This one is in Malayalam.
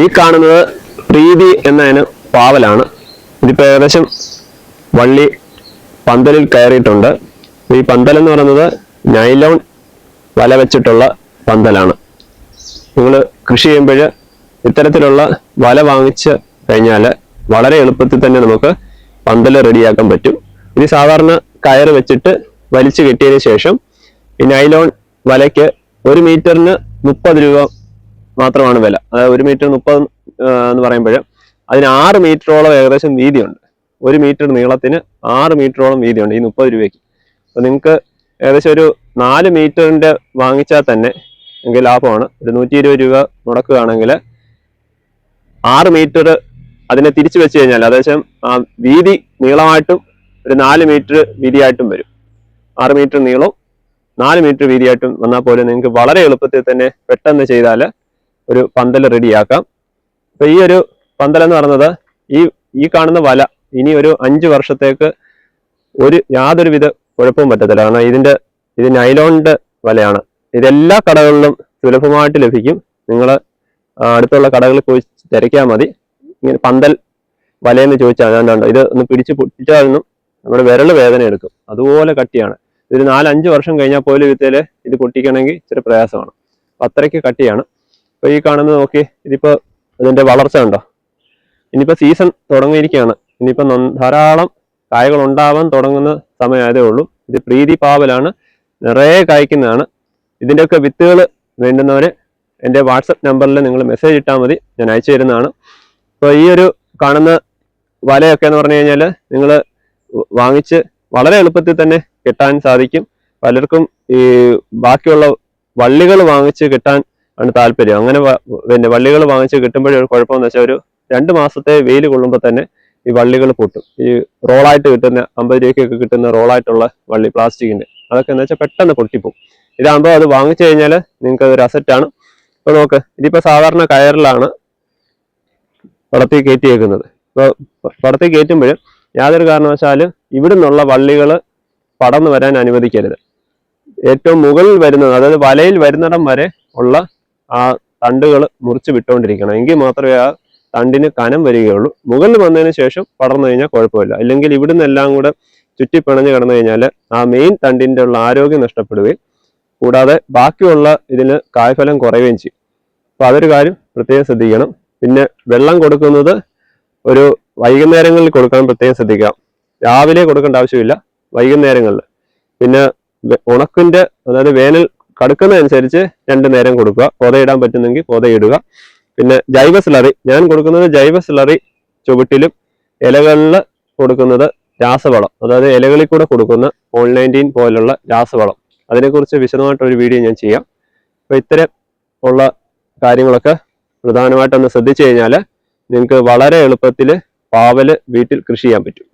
ഈ കാണുന്നത് പ്രീതി എന്നതിന് പാവലാണ്. ഇതിപ്പോൾ ഏകദേശം വള്ളി പന്തലിൽ കയറിയിട്ടുണ്ട്. ഈ പന്തൽ എന്ന് പറയുന്നത് നൈലോൺ വല വെച്ചിട്ടുള്ള പന്തലാണ്. നിങ്ങൾ കൃഷി ചെയ്യുമ്പോൾ ഇത്തരത്തിലുള്ള വല വാങ്ങിച്ച് കഴിഞ്ഞാൽ വളരെ എളുപ്പത്തിൽ തന്നെ നമുക്ക് പന്തൽ റെഡിയാക്കാൻ പറ്റും. ഇത് സാധാരണ കയർ വെച്ചിട്ട് വലിച്ചു കെട്ടിയതിന് ശേഷം ഈ നൈലോൺ വലയ്ക്ക് ഒരു മീറ്ററിന് മുപ്പത് രൂപ മാത്രമാണ് വില. അതായത് ഒരു മീറ്റർ മുപ്പത് എന്ന് പറയുമ്പോൾ അതിന് ആറ് മീറ്ററോളം ഏകദേശം വീതിയുണ്ട്. ഒരു മീറ്റർ നീളത്തിന് ആറ് മീറ്ററോളം വീതിയുണ്ട് ഈ മുപ്പത് രൂപയ്ക്ക്. അപ്പോൾ നിങ്ങൾക്ക് ഏകദേശം ഒരു നാല് മീറ്ററിന്റെ വാങ്ങിച്ചാൽ തന്നെ എങ്കിൽ ലാഭമാണ്. ഒരു നൂറ്റി ഇരുപത് രൂപ മുടക്കുകയാണെങ്കിൽ ആറ് മീറ്റർ അതിനെ തിരിച്ചു വെച്ച് കഴിഞ്ഞാൽ ഏകദേശം ആ വീതി നീളമായിട്ടും ഒരു നാല് മീറ്റർ വീതിയായിട്ടും വരും. ആറ് മീറ്റർ നീളവും നാല് മീറ്റർ വീതിയായിട്ടും വന്നാൽ പോലും നിങ്ങൾക്ക് വളരെ എളുപ്പത്തിൽ തന്നെ പെട്ടെന്ന് ചെയ്താൽ ഒരു പന്തൽ റെഡിയാക്കാം അപ്പൊ ഈ ഒരു പന്തൽ എന്ന് പറയുന്നത് ഈ ഈ കാണുന്ന വല ഇനി ഒരു അഞ്ച് വർഷത്തേക്ക് ഒരു യാതൊരു വിധ കുഴപ്പവും പറ്റത്തില്ല. കാരണം ഇതിന്റെ ഇത് നൈലോണിന്റെ വലയാണ്. ഇതെല്ലാ കടകളിലും സുലഭമായിട്ട് ലഭിക്കും. നിങ്ങൾ അടുത്തുള്ള കടകളിൽ പോയി തിരക്കിയാൽ മതി. ഇങ്ങനെ പന്തൽ വലയെന്ന് ചോദിച്ചാൽ അതുകൊണ്ടാണ് ഇത് ഒന്ന് പിടിച്ച് പൊട്ടിച്ചാലൊന്നും നമ്മുടെ വിരൽ വേദന എടുക്കും. അതുപോലെ കട്ടിയാണ്. ഇതൊരു നാലഞ്ച് വർഷം കഴിഞ്ഞാൽ പോലും വിത്തേൽ ഇത് പൊട്ടിക്കണമെങ്കിൽ ഇച്ചിരി പ്രയാസമാണ്. അപ്പം അത്രയ്ക്ക് കട്ടിയാണ്. ഇപ്പൊ ഈ കാണുന്നത് നോക്കി ഇതിപ്പോ അതിന്റെ വളർച്ച ഉണ്ടോ ഇനിയിപ്പോ സീസൺ തുടങ്ങിയിരിക്കുകയാണ്. ഇനിയിപ്പോ ധാരാളം കായകൾ ഉണ്ടാവാൻ തുടങ്ങുന്ന സമയമായതേ ഉള്ളൂ. ഇത് പ്രീതി പാവലാണ്. നിറയെ കായ്ക്കുന്നതാണ്. ഇതിന്റെയൊക്കെ വിത്തുകൾ വേണ്ടുന്നവര് എന്റെ വാട്സപ്പ് നമ്പറിൽ നിങ്ങൾ മെസ്സേജ് ഇട്ടാൽ മതി. ഞാൻ അയച്ചു തരുന്നതാണ്. അപ്പോൾ ഈ ഒരു കാണുന്ന വലയൊക്കെ എന്ന് പറഞ്ഞു കഴിഞ്ഞാൽ നിങ്ങൾ വാങ്ങിച്ച് വളരെ എളുപ്പത്തിൽ തന്നെ കെട്ടാൻ സാധിക്കും. പലർക്കും ഈ ബാക്കിയുള്ള വള്ളികൾ വാങ്ങിച്ച് കിട്ടാൻ ആണ് താല്പര്യം. അങ്ങനെ പിന്നെ വള്ളികൾ വാങ്ങിച്ച് കിട്ടുമ്പോഴൊരു കുഴപ്പമെന്ന് വെച്ചാൽ ഒരു രണ്ട് മാസത്തെ വെയിൽ കൊള്ളുമ്പോൾ തന്നെ ഈ വള്ളികൾ പൊട്ടും. ഈ റോളായിട്ട് കിട്ടുന്ന അമ്പത് രൂപയ്ക്കൊക്കെ കിട്ടുന്ന റോളായിട്ടുള്ള വള്ളി പ്ലാസ്റ്റിക്കിന്റെ അതൊക്കെ എന്ന് വെച്ചാൽ പെട്ടെന്ന് പൊട്ടിപ്പോവും. ഇതാകുമ്പോൾ അത് വാങ്ങിച്ചു കഴിഞ്ഞാൽ നിങ്ങൾക്ക് അതൊരു അസറ്റാണ് ഇപ്പൊ നോക്ക് ഇതിപ്പോൾ സാധാരണ കയറിലാണ് പടത്തിൽ കയറ്റിയേക്കുന്നത്. ഇപ്പോൾ പടത്തിൽ കയറ്റുമ്പോൾ യാതൊരു കാരണവശാലും ഇവിടുന്നുള്ള വള്ളികൾ പടന്നു വരാൻ അനുവദിക്കരുത്. ഏറ്റവും മുകളിൽ വരുന്നത് അതായത് വലയിൽ വരുന്നിടം വരെ ഉള്ള ആ തണ്ടുകൾ മുറിച്ച് വിട്ടുകൊണ്ടിരിക്കണം. എങ്കിൽ മാത്രമേ ആ തണ്ടിന് കനം വരികയുള്ളൂ. മുകളിൽ വന്നതിന് ശേഷം പടർന്നു കഴിഞ്ഞാൽ കുഴപ്പമില്ല. അല്ലെങ്കിൽ ഇവിടുന്ന് എല്ലാം കൂടെ ചുറ്റിപ്പിണഞ്ഞ് കിടന്നു കഴിഞ്ഞാൽ ആ മെയിൻ തണ്ടിന്റെ ഉള്ള ആരോഗ്യം നഷ്ടപ്പെടുകയും കൂടാതെ ബാക്കിയുള്ള ഇതിന് കായ്ഫലം കുറയുകയും ചെയ്യും. അപ്പോൾ അതൊരു കാര്യം പ്രത്യേകം ശ്രദ്ധിക്കണം. പിന്നെ വെള്ളം കൊടുക്കുന്നത് ഒരു വൈകുന്നേരങ്ങളിൽ കൊടുക്കാൻ പ്രത്യേകം ശ്രദ്ധിക്കാം. രാവിലെ കൊടുക്കേണ്ട ആവശ്യമില്ല. വൈകുന്നേരങ്ങളിൽ. പിന്നെ ഉണക്കിന്റെ അതായത് വേനൽ കടുക്കുന്നതനുസരിച്ച് രണ്ട് നേരം കൊടുക്കുക. പൊതയിടാൻ പറ്റുന്നെങ്കിൽ പൊതയിടുക. പിന്നെ ജൈവ സ്ലറി ഞാൻ കൊടുക്കുന്നത് ജൈവ സ്ലറി ചുവട്ടിലും ഇലകളിൽ കൊടുക്കുന്നത് രാസവളം. അതായത് ഇലകളിൽ കൂടെ കൊടുക്കുന്ന ഓൾ നയന്റീൻ പോലുള്ള രാസവളം. അതിനെക്കുറിച്ച് വിശദമായിട്ടൊരു വീഡിയോ ഞാൻ ചെയ്യാം. അപ്പോൾ ഇത്തരം ഉള്ള കാര്യങ്ങളൊക്കെ പ്രധാനമായിട്ടൊന്ന് ശ്രദ്ധിച്ചു കഴിഞ്ഞാൽ നിങ്ങൾക്ക് വളരെ എളുപ്പത്തിൽ പാവൽ വീട്ടിൽ കൃഷി ചെയ്യാൻ പറ്റും.